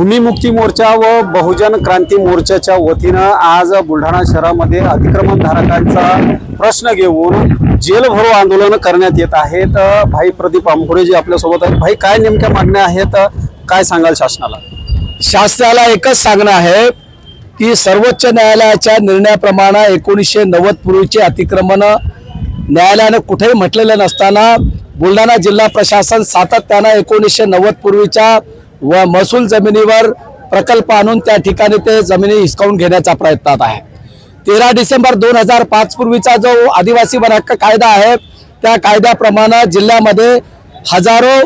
भूमिमुक्ती मोर्चा व बहुजन क्रांती मोर्चाच्या वतीनं आज बुलढाणा शहरामध्ये अतिक्रमणधारकांचा प्रश्न घेऊन जेलभरो आंदोलन करण्यात येत आहेत भाई प्रदीप आंबोरे जे आपल्यासोबत आहेत. भाई काय नेमक्या मागण्या आहेत? काय सांगाल शासनाला? शासनाला एकच सांगणं आहे की सर्वोच्च न्यायालयाच्या निर्णयाप्रमाणे एकोणीसशे नव्वद पूर्वीचे अतिक्रमण न्यायालयानं कुठेही म्हटलेलं नसताना बुलढाणा जिल्हा प्रशासन सातत्यानं एकोणीसशे नव्वद पूर्वीच्या व महसूल जमिनीवर प्रकल्प आणून त्या ठिकाणी ते जमिनी हिसकावून घेण्याचा प्रयत्नात आहे. तेरा डिसेंबर दोन हजार पाच पूर्वीचा जो आदिवासी वन हक्क कायदा आहे त्या कायद्याप्रमाणे जिल्ह्यामध्ये हजारो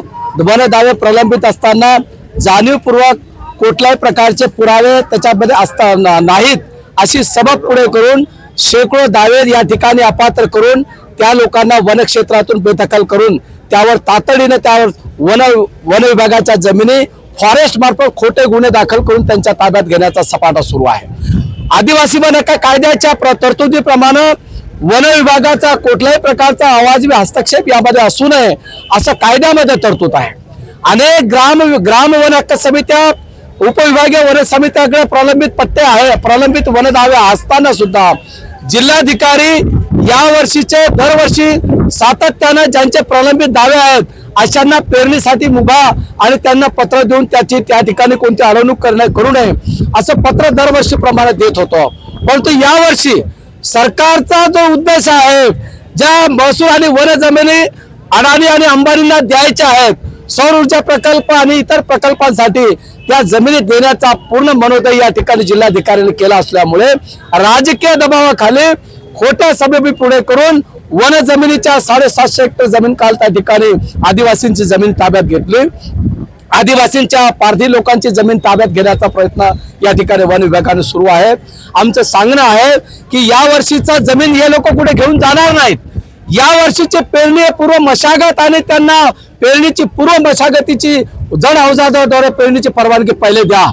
वनदावे प्रलंबित असताना जाणीवपूर्वक कुठल्याही प्रकारचे पुरावे त्याच्यामध्ये असताना नाहीत. अशी सबब पुढे करून शेकडो दावे या ठिकाणी अपात्र करून त्या लोकांना वनक्षेत्रातून बेदखल करून त्यावर तातडीनं त्यावर वन वन विभागाच्या जमिनी फॉरेस्ट मार्फत खोटे गुन्हे दाखल करून त्यांच्या ताब्यात घेण्याचा सपाटा सुरू आहे. आदिवासी वन हक्क कायद्याच्या प्र- तरतुदीप्रमाणे वन विभागाचा कुठल्याही प्रकारचा अवाजवी हस्तक्षेप यामध्ये असू नये असं कायद्यामध्ये तरतूद आहे. अनेक ग्राम ग्राम वन हक्क समित्या उपविभागीय वन समित्याकडे प्रलंबित पट्टे आहे प्रलंबित वन दावे असताना सुद्धा जिल्हाधिकारी या वर्षीचे दरवर्षी सातत्यानं ज्यांचे प्रलंबित दावे आहेत अशांना पेरणीसाठी मुभा आणि त्यांना पत्र देऊन त्याची त्या ठिकाणी कोणती अडवणूक करण्या करू नये असं पत्र दरवर्षी प्रमाणे देत होतो. परंतु यावर्षी सरकारचा जो उद्देश आहे ज्या महसूल आणि वन जमिनी अडाणी आणि अंबानींना द्यायच्या आहेत सौर ऊर्जा प्रकल्प आणि इतर प्रकल्पांसाठी त्या जमिनी देण्याचा पूर्ण मनोदय या ठिकाणी जिल्हाधिकाऱ्यांनी केला असल्यामुळे राजकीय दबावाखाली खोट्या सभेबी पुढे करून वन जमिनीच्या साडेसातशे हेक्टर जमीन काल त्या ठिकाणी आदिवासींची जमीन ताब्यात घेतली. आदिवासींच्या पारधी लोकांची जमीन ताब्यात घेण्याचा प्रयत्न या ठिकाणी वन विभागाने सुरू आहे. आमचं सांगणं आहे की या वर्षीचा जमीन हे लोक कुठे घेऊन जाणार नाहीत. या वर्षीची पेरणी पूर्व मशागत आणि त्यांना पेरणीची पूर्व मशागतीची जण अवजादाद्वारे पेरणीची परवानगी पहिले द्या.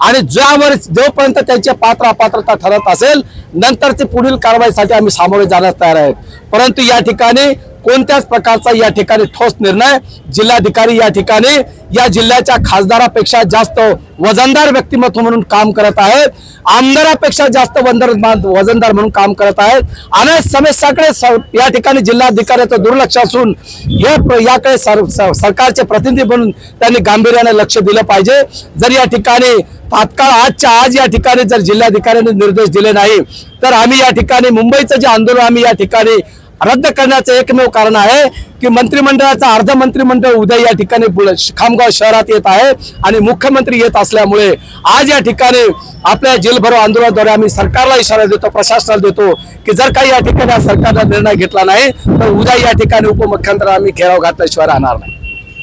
आणि ज्यावर जोपर्यंत त्यांची पात्र अपात्रता ठरत असेल नंतर ते पुढील कारवाईसाठी आम्ही सामोरे जाण्यास तयार आहेत. परंतु या ठिकाणी कोणत्याच प्रकारचा या ठिकाणी ठोस निर्णय जिल्हाधिकारी या ठिकाणी या जिल्ह्याच्या खासदारापेक्षा जास्त वजनदार व्यक्तिमत्व म्हणून काम करत आहेत. आमदारापेक्षा जास्त वंदर वजनदार म्हणून काम करत आहेत. अनेक समस्याकडे या ठिकाणी जिल्हाधिकाऱ्याचं दुर्लक्ष असून याकडे सर- सरकारचे प्रतिनिधी म्हणून त्यांनी गांभीर्याने लक्ष दिलं पाहिजे. जर या ठिकाणी तात्काळ आजच्या आज या ठिकाणी जर जिल्हाधिकाऱ्यांनी निर्देश दिले नाही तर आम्ही या ठिकाणी मुंबईचं जे आंदोलन आम्ही या ठिकाणी रद्द करण्याचं एकमेव कारण आहे की मंत्रिमंडळाचा अर्ध मंत्रिमंडळ उद्या या ठिकाणी खामगाव शहरात येत आहे आणि मुख्यमंत्री येत असल्यामुळे आज या ठिकाणी आपल्या जेलभरो आंदोलनाद्वारे आम्ही सरकारला इशारा देतो प्रशासनाला देतो की जर काही या ठिकाणी सरकारला निर्णय घेतला नाही तर उद्या या ठिकाणी उपमुख्यमंत्री आम्ही घेराव घातल्याशिवाय राहणार नाही.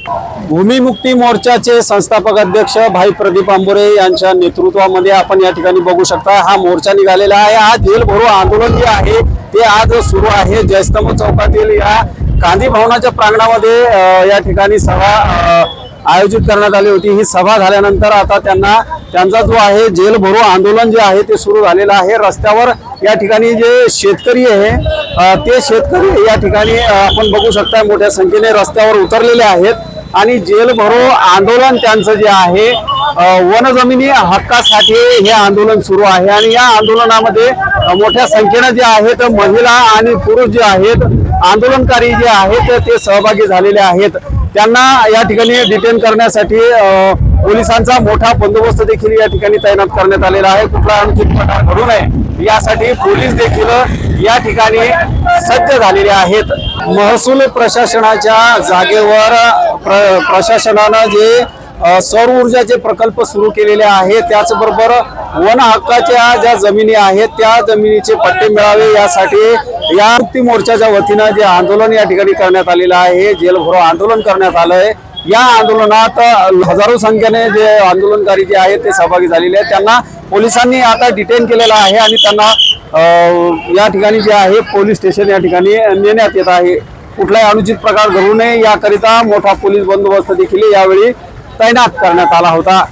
भूमिमुक्ती मोर्चाचे संस्थापक अध्यक्ष भाई प्रदीप आंबोरे यांच्या नेतृत्वामध्ये आपण या ठिकाणी बघू शकता हा मोर्चा निघालेला आहे. आज जेल भरो आंदोलन जे आहे ते आज सुरू आहे. जयस्तंभ चौकातील या गांधी भवनाच्या प्रांगणामध्ये या ठिकाणी सभा आयोजित करण्यात आली होती. ही सभा झाल्यानंतर आता त्यांना त्यांचा जो आहे जेल भरो आंदोलन जे आहे ते सुरू झालेलं आहे. रस्त्यावर या ठिकाणी जे शेतकरी आहे ते शेतकरी या ठिकाणी आपण बघू शकता मोठ्या संख्येने रस्त्यावर उतरलेले आहेत. आणि जेल भरो आंदोलन त्यांचं जे आहे वन वनजमिनी हक्कासाठी हे आंदोलन सुरू आहे. आणि या आंदोलनामध्ये मोठ्या संख्येनं जे आहेत महिला आणि पुरुष जे आहेत आंदोलनकारी जे आहेत ते सहभागी झालेले आहेत. त्यांना या ठिकाणी डिटेन करण्यासाठी पोलिसांचा मोठा बंदोबस्त देखील या ठिकाणी तैनात करण्यात आलेला आहे. कुठला आणखी प्रकार घडू नये यासाठी पोलीस देखील या ठिकाणी सज्ज झालेले आहेत. महसूल प्रशासनाच्या जागेवर प्र प्रशासनानं जे सौर ऊर्जाचे प्रकल्प सुरू केलेले आहेत त्याचबरोबर वन हक्काच्या ज्या जमिनी आहेत त्या जमिनीचे पट्टे मिळावे यासाठी या मुक्ती मोर्चाच्या वतीनं जे आंदोलन या ठिकाणी करण्यात आलेलं आहे जेलभरो आंदोलन करण्यात आलं आहे या आंदोलनात हजारो संख्येने जे आंदोलनकारी जे आहेत ते सहभागी झालेले आहेत. त्यांना पोलिसांनी आता डिटेन केलेलं आहे आणि त्यांना या ठिकाणी जे आहे पोलीस स्टेशन या ठिकाणी नेण्यात येत आहे. कुठलाही अनुचित प्रकार घडू नये. याकरिता मोठा पोलीस बंदोबस्त देखील यावेळी तैनात करण्यात आला होता.